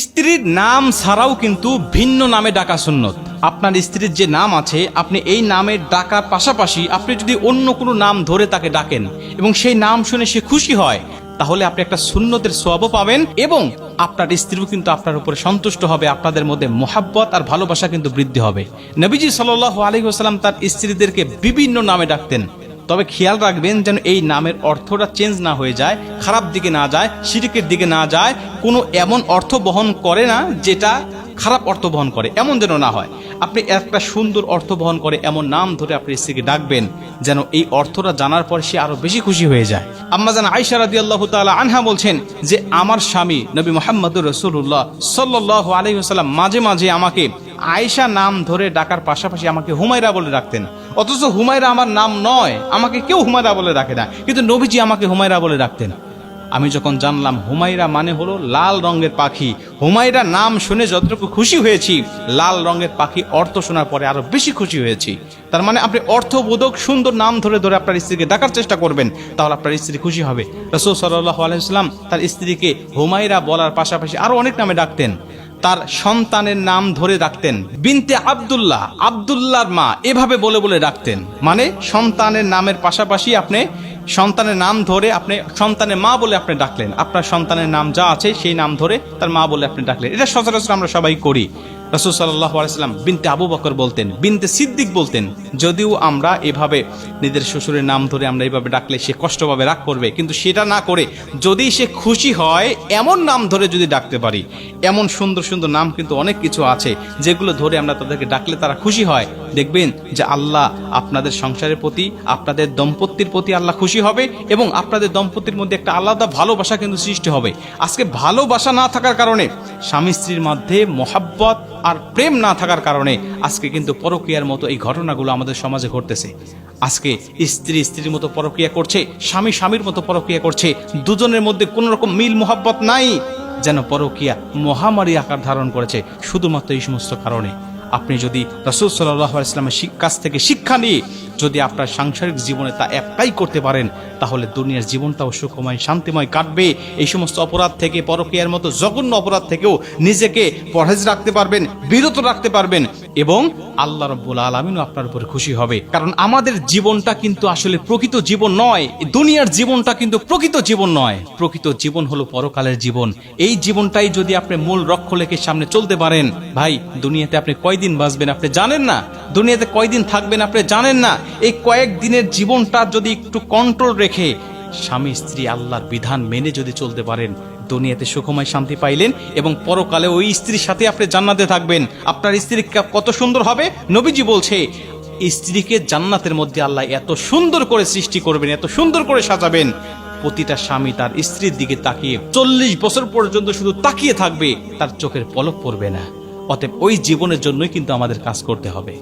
স্ত্রীর নাম ছাড়াও কিন্তু ভিন্ন নামে ডাকা সুন্নত। আপনার স্ত্রীর যে নাম আছে, আপনি এই নামের ডাকার পাশাপাশি আপনি যদি অন্য কোনো নাম ধরে তাকে ডাকেন এবং সেই নাম শুনে সে খুশি হয়, তাহলে আপনি একটা সুন্নতের সোয়াবও পাবেন এবং আপনার স্ত্রীও কিন্তু আপনার উপরে সন্তুষ্ট হবে, আপনাদের মধ্যে মোহাব্বত আর ভালোবাসা কিন্তু বৃদ্ধি হবে। নবীজি সাল আলী সাল্লাম তার স্ত্রীদেরকে বিভিন্ন নামে ডাকতেন। তবে খেয়াল রাখবেন যেন এই নামের অর্থটা চেঞ্জ না হয়ে যায়, খারাপ দিকে না যায়, সিরিকের দিকে না যায়, কোনো এমন অর্থ বহন করে না যেটা খারাপ অর্থ বহন করে, এমন যেন না হয়। আপনি একটা সুন্দর অর্থ বহন করে এমন নাম ধরে আপনি স্ত্রীকে ডাকবেন, যেন এই অর্থটা জানার পর সে আরও বেশি খুশি হয়ে যায়। আম্মা জান আইসা রাদি আল্লাহ তালা আনহা বলছেন যে, আমার স্বামী নবী মোহাম্মদুর রসুল্লাহ সাল্লাহ আলহিহাল্লাম মাঝে মাঝে আমাকে আয়েশা নাম ধরে ডাকার পাশাপাশি আমাকে হুমায়রা বলে ডাকতেন। অথচ হুমায়রা আমার নাম নয়, আমাকে কেউ হুমায়রা বলে ডাকে না। কিন্তু নবীজি আমাকে হুমায়রা বলে ডাকতেন। আমি যখন জানলাম হুমায়রা মানে হলো লাল রঙের পাখি, হুমায়রা নাম শুনে যতটুকু খুশি হয়েছি, লাল রঙের পাখি অর্থ শোনার পরে আরও বেশি খুশি হয়েছি। তার মানে আপনি অর্থবোধক সুন্দর নাম ধরে ধরে আপনার স্ত্রীকে ডাকার চেষ্টা করবেন, তাহলে আপনার স্ত্রী খুশি হবে। রসুল সাল্লাহ আলাইসাল্লাম তার স্ত্রীকে হুমায়রা বলার পাশাপাশি আরও অনেক নামে ডাকতেন। তার সন্তানের নাম ধরে রাখতেন। বিনতে আবদুল্লাহ, আবদুল্লাহর মা এভাবে বলে বলে ডাকতেন মানে সন্তানের নামের পাশাপাশি আপনি সন্তানের নাম ধরে আপনি সন্তানের মা বলে আপনি ডাকলেন। আপনার সন্তানের নাম যা আছে সেই নাম ধরে তার মা বলে আপনি ডাকলেন। এটা সচরাচর আমরা সবাই করি। রসুল সাল্লাহ বিনতে আবু বকর বলতেন, বিনতে সিদ্দিক বলতেন, যদিও আমরা এভাবে নিজের শ্বশুরের নাম ধরে আমরা এভাবে ডাকলে সে কষ্টভাবে রাগ করবে, কিন্তু সেটা না করে যদি সে খুশি হয়, এমন নাম ধরে যদি ডাকতে পারি, এমন সুন্দর সুন্দর নাম কিন্তু অনেক কিছু আছে যেগুলো ধরে আমরা তাদেরকে ডাকলে তারা খুশি হয়। দেখবেন যে আল্লাহ আপনাদের সংসারের প্রতি, আপনাদের দম্পতির প্রতি আল্লাহ খুশি হবে এবং আপনাদের দম্পতির মধ্যে একটা আলাদা ভালোবাসা কিন্তু সৃষ্টি হবে। আজকে ভালোবাসা না থাকার কারণে স্বামী স্ত্রীর মধ্যে মহাব্বত আর প্রেম না থাকার কারণে আজকে কিন্তু পরকীয়ার মতো এই ঘটনাগুলো আমাদের সমাজে ঘটতেছে। আজকে স্ত্রী স্ত্রীর মতো পরক্রিয়া করছে, স্বামী স্বামীর মতো পরক্রিয়া করছে, দুজনের মধ্যে কোনো রকম মিল মোহাব্বত নাই যেন পরকিয়া মহামারী আকার ধারণ করেছে, শুধুমাত্র এই সমস্ত কারণে। আপনি যদি রসুল সাল্লাহ ইসলামের কাছ থেকে শিক্ষা নিয়ে যদি আপনার সাংসারিক জীবনে তা একটাই করতে পারেন, তাহলে দুনিয়ার জীবনটাও সুখময়, শান্তিময় কাটবে। এই সমস্ত অপরাধ থেকে পরকীয়ার মতো জঘন্য অপরাধ থেকেও নিজেকে পরহেজ রাখতে পারবেন, বিরত রাখতে পারবেন। এবং আল্লাহ রব্বুল আলমিনও আপনার উপরে খুশি হবে। কারণ আমাদের জীবনটা কিন্তু আসলে প্রকৃত জীবন নয় দুনিয়ার জীবনটা কিন্তু প্রকৃত জীবন নয়। প্রকৃত জীবন হলো পরকালের জীবন। এই জীবনটাই যদি আপনি মূল রক্ষলেখের সামনে চলতে পারেন, ভাই, দুনিয়াতে আপনি কয়দিন বাঁচবেন আপনি জানেন না? দুনিয়াতে কয়দিন থাকবেন আপনি জানেন না? এই কয়েক দিনের জীবনটা যদি একটু কন্ট্রোল রেখে স্বামী স্ত্রী আল্লাহর বিধান মেনে যদি চলতে পারেন দুনিয়াতে সুখময় শান্তি পাইলেন এবং পরকালে ওই স্ত্রীর সাথে আপনি জান্নাতে থাকবেন। আপনার স্ত্রী কত সুন্দর হবে? নবীজি বলছে, স্ত্রীকে জান্নাতের মধ্যে আল্লাহ এত সুন্দর করে সৃষ্টি করবেন, এত সুন্দর করে সাজাবেন। প্রতিটা স্বামী তার স্ত্রীর দিকে তাকিয়ে চল্লিশ বছর পর্যন্ত শুধু তাকিয়ে থাকবে, তার চোখের পলক পড়বে না। অতএব ওই জীবনের জন্যই কিন্তু আমাদের কাজ করতে হবে।